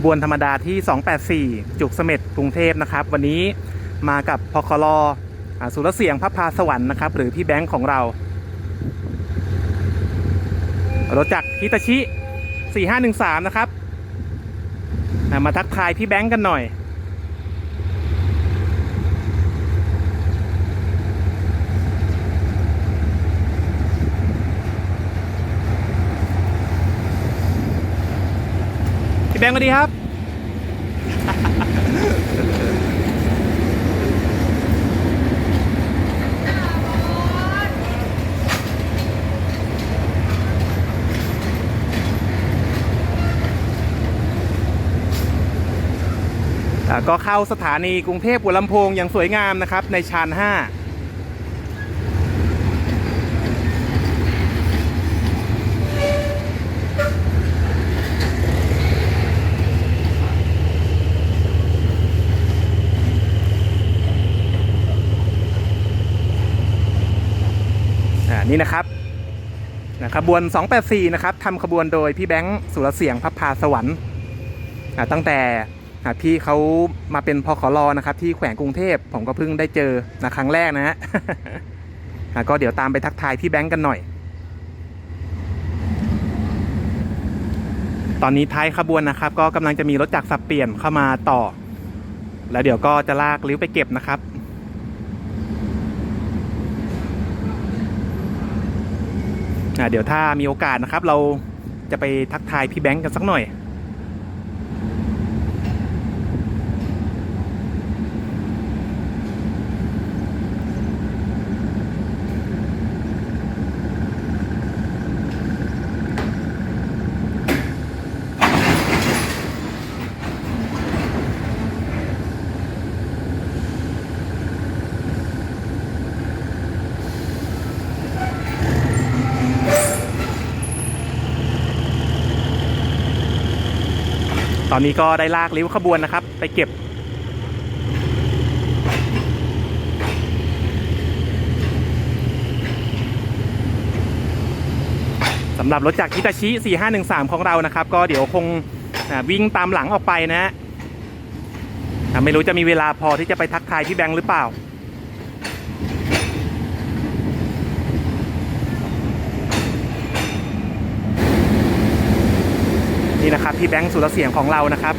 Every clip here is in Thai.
ขบวนธรรมดาที่ 284 จุกเสม็ดกรุงเทพนะครับ วันนี้มากับพคลอสุรเสียงพระพาสวรรค์นะครับ หรือพี่แบงค์ของเรา รถจักรฮิตาชิ 4513 นะครับ มาทักทายพี่แบงค์กันหน่อย พี่แบงค์สวัสดีครับ ก็เข้าสถานีกรุงเทพหัวลำโพงอย่างสวยงามนะครับ ในชาน5 นี่นะครับนะขบวน 284 นะครับทำขบวนโดยพี่แบงค์สุรเสียงพับพาสวรรค์ตั้งแต่พี่เขามาเป็นพขลนะครับ ที่แขวงกรุงเทพผมก็เพิ่งได้เจอนะครั้งแรกนะฮะก็เดี๋ยวตามไปทักทายพี่แบงค์กันหน่อย ตอนนี้ท้ายขบวนนะครับ ก็กำลังจะมีรถจักรสับเปลี่ยนเข้ามาต่อ แล้วเดี๋ยวก็จะลากลิ้วไปเก็บนะครับ อ่า เดี๋ยวถ้ามีโอกาสนะครับ เราจะไปทักทายพี่แบงค์กันสักหน่อย อนนี้ก็ได้ลากลิ้วขบวนนะครับ ไปเก็บ สำหรับรถจากฮิตาชิ 4513 ของเรานะครับ ก็เดี๋ยวคงวิ่งตามหลังออกไปนะฮะไม่รู้จะมีเวลาพอที่จะไปทักทายพี่แบงค์หรือเปล่า นี่นะครับ พี่แบงค์สุรเสียงของเรานะครับ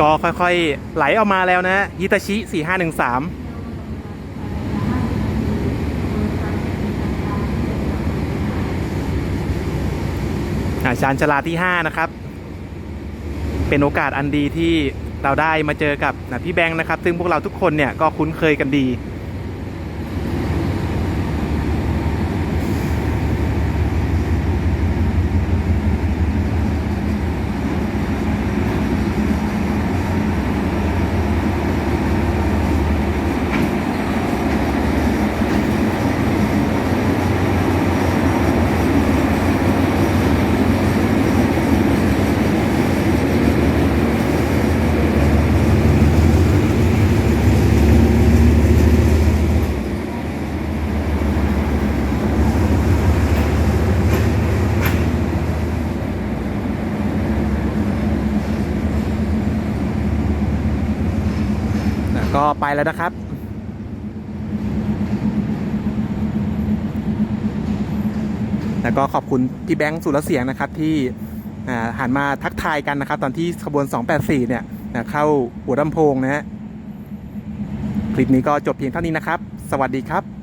ก็ค่อยๆ ไหลออกมาแล้วนะฮิตาชิ 4513 ชานชาลาที่ 5 นะครับ เป็นโอกาสอันดีที่เราได้มาเจอกับพี่แบงค์นะครับ ซึ่งพวกเราทุกคนเนี่ยก็คุ้นเคยกันดี ก็ไปแล้วนะครับ แล้วก็ขอบคุณพี่แบงค์สุรเสียงนะครับที่อ่าหันมาทักทายกันนะครับ ตอนที่ขบวน 284 เนี่ยเข้าหัวลำโพงนะฮะคลิปนี้ก็จบเพียงเท่านี้นะครับ สวัสดีครับ